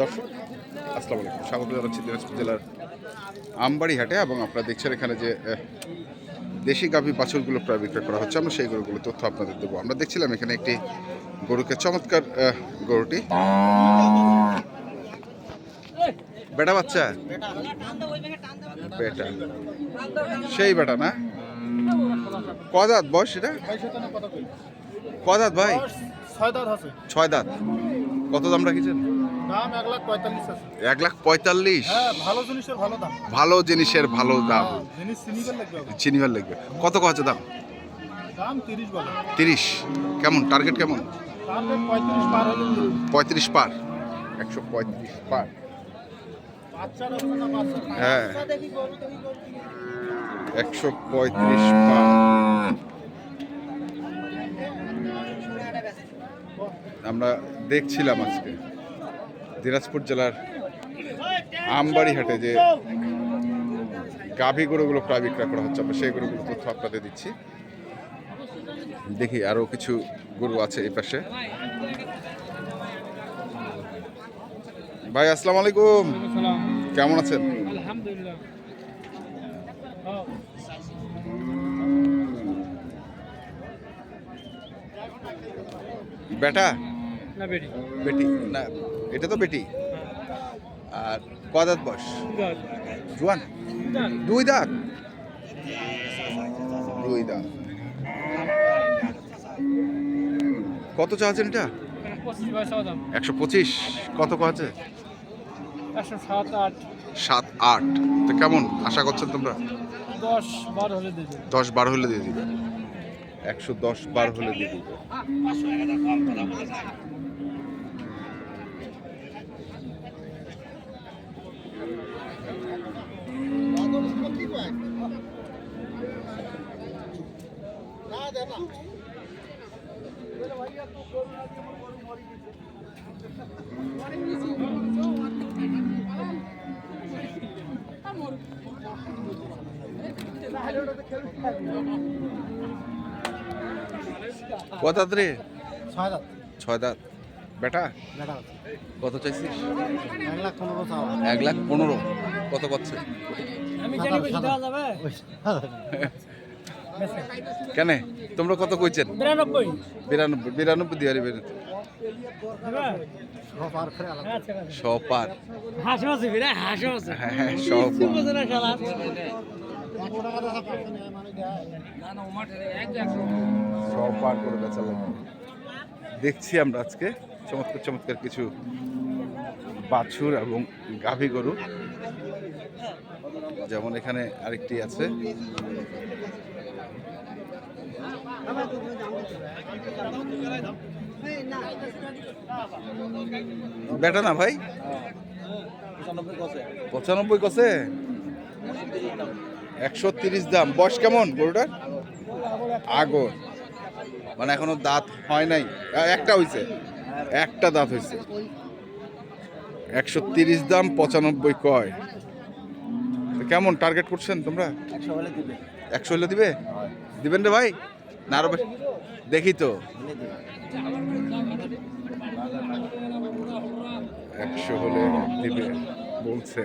দর্শক, আসসালামু আলাইকুম। স্বাগত জানাচ্ছি দিনাজপুর জেলার আমবাড়ি হাটে এবং আপনারা দেখছেন এখানে যে দেশি গাভী বাছুরগুলো প্রায় বিক্রয় করা হচ্ছে। আমরা সেই গরুগুলো তথ্য আপনাদের দেবো। আমরা দেখছিলাম এখানে একটি গরুকে চমৎকার গরুটি। বেটা বাচ্চা? বেটা। সেই বেটা না? কদাত বয়স এটা? কদাত ভাই? ছয় দাঁত আছে। ছয় দাঁত। কত দাম রাখিছেন? দাম এক লাখ পঁয়তাল্লিশ আছে। এক লাখ পঁয়তাল্লিশ? হ্যাঁ ভালো জিনিসের ভালো দাম। ভালো জিনিসের ভালো দাম। হ্যাঁ, জিনিস চিনিবার লাগবে চিনিবার লাগবে কত কচ্ছে দাম? দাম তিরিশ বলে। তিরিশ। কেমন? টার্গেট কেমন? পঁয়ত্রিশ পার পঁয়ত্রিশ পার। একশো পঁয়ত্রিশ পার। হ্যাঁ। একশো পঁয়ত্রিশ পার। আমরা দেখছিলাম আজকে দিনাজপুর জেলার আমবাড়ি হাটে যে গাভী গরুগুলো প্রায় বিক্রয় করা হচ্ছে আমরা সেই গরুগুলো তথ্য আপনাদের দিচ্ছি। দেখি আরও কিছু গরু আছে এই পাশে। ভাই আসসালামু আলাইকুম। কেমন আছেন? বেটা? না বেরি বেটি? না এটা তো বেটি। আর কদাত বস জুয়ান? দুই দাঁত? দুই দাঁত। কত এটা? পঁচিশ বয়স দাম একশো পঁচিশ। কত আছে সাত আট। সাত আট। তো কেমন? আশা করছেন তোমরা? দশ বারো হলে দেবে। দশ বারো হলে দিয়ে দিবে। একশো দশ বার হলে দিয়ে দিবে। কত রে? ছয় দাঁত। ছয় দাঁত। বেটা? কত চাইছিস? এক লাখ পনেরো কত করছে? আমি জানি বেশি দেওয়া যাবে। কেন? তোমরা কত কইছেন? বিরানব্বই। বিরানব্বই। বিরানব্বই দিয়ে দিবেন শ পার হাসো আছে বিরা হাসো আছে পার করে বেচা লাগবে দেখছি আমরা আজকে চমৎকার চমৎকার কিছু বাছুর এবং গাভী গরু। যেমন এখানে আরেকটি আছে। বেটা না ভাই? পঁচানব্বই কসে একশো তিরিশ দাম। বয়স কেমন গরুটার? আগর। মানে এখনও দাঁত হয় নাই। একটা হয়েছে একটা দাঁত হয়েছে একশো তিরিশ দাম পঁচানব্বই কয়? তো কেমন টার্গেট করছেন তোমরা? একশো হলে দিবে। দিবেন রে ভাই। না আরও দেখি তো। একশো হলে দিবে বলছে।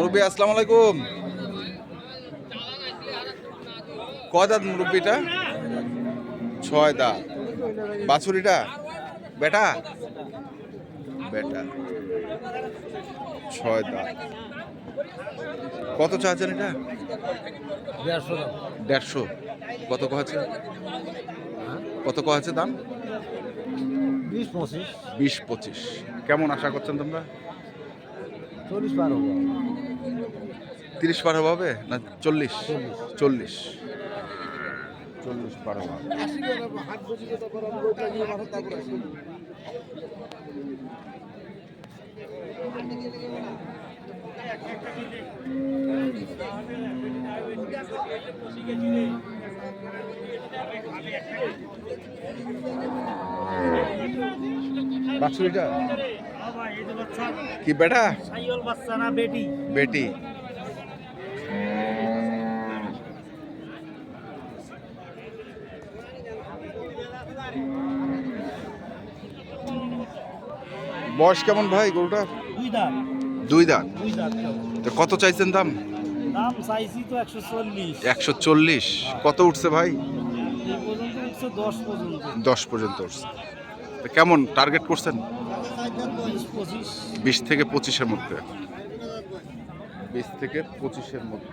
মুরব্বী আসসালামু আলাইকুম। কয় দাঁত মুরব্বীটা? ছয় দাঁত। বাছুরিটা? বেটা? বেটা। ছয় দাঁত। কত চাচ্ছেন এটা? দেড়শো কত আছে কত আছে দাম? বিশ পঁচিশ। বিশ পঁচিশ। কেমন আশা করছেন তোমরা? চল্লিশ তিরিশ পার হবে না চল্লিশ? চল্লিশ। চল্লিশ পার হবে বাছুরিটা কি বেটা? সাইল বাচ্চা না বেটি। বেটি। বয়স কেমন ভাই গরুটা? দুই দাঁত। তো কত চাইছেন দাম? দাম চাইছি তো একশো চল্লিশ। একশো চল্লিশ। কত উঠছে ভাই? দশ পর্যন্ত। উঠছে। কেমন টার্গেট করছেন? বিশ থেকে পঁচিশের মধ্যে। বিশ থেকে পঁচিশের মধ্যে।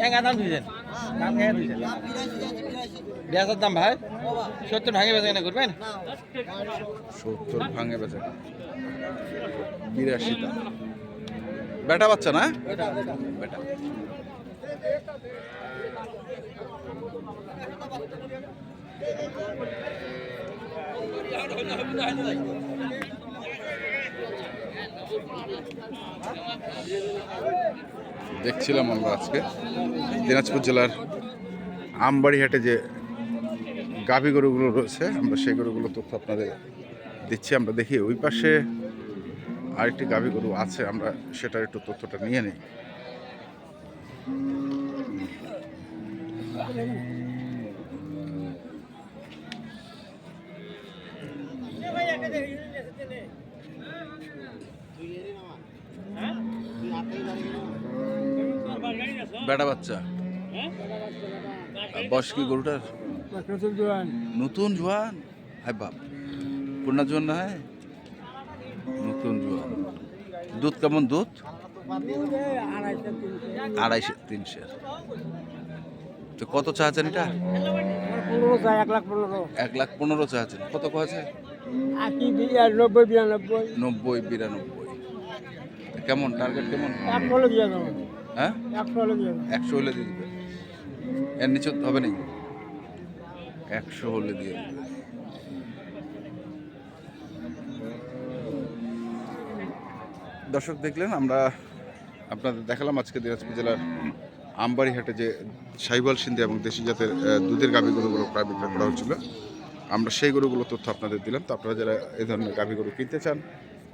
দাম দাম বেচার দাম ভাই? সত্তর ভাঙে বেচা কেনা করবেন? সত্তর ভাঙে বেচে বিরাশিটা। বেটা বাচ্চা না? বেটা। দেখছিলাম আমরা আজকে। দিনাজপুর জেলার আমবাড়িহাটে যে গাভী গরুগুলো রয়েছে, আমরা সেই গরুগুলো তথ্য আপনাদের দিচ্ছি। আমরা দেখি ওই পাশে আরেকটি গাভী গরু আছে, আমরা সেটার একটু তথ্যটা নিয়ে নিই। বেটা বাচ্চা। বয়স কি গরুটার? নতুন জোয়ান? হায় বাপ। পুরনা জোয়ান না হয়। নতুন জোয়ান। দুধ কেমন দুধ? আড়াইশো তিনশো তো কত চাচ্ছেন এটা? পনেরো চাই এক লাখ পনেরো পনেরো চাচ্ছেন কত আছে আশি নব্বই বিরানব্বই। নব্বই বিরানব্বই। কেমন? টার্গেট কেমন? একশো হলে দিয়ে দেবো। হ্যাঁ? একশো হলে দিয়ে দেবো। এর নিচে হবে নাকি? একশো হলে দিয়ে দিবে। দর্শক দেখলেন আমরা আপনাদের দেখালাম আজকে দিনাজপুর জেলার আমবাড়িহাটে যে সাইবাল সিন্ধি এবং দেশি জাতের দুধের গাভী গরুগুলো প্রায় বিক্রয় করা হচ্ছিল। আমরা সেই গরুগুলো তথ্য আপনাদের দিলাম। তো আপনারা যারা এই ধরনের গাভী গরু কিনতে চান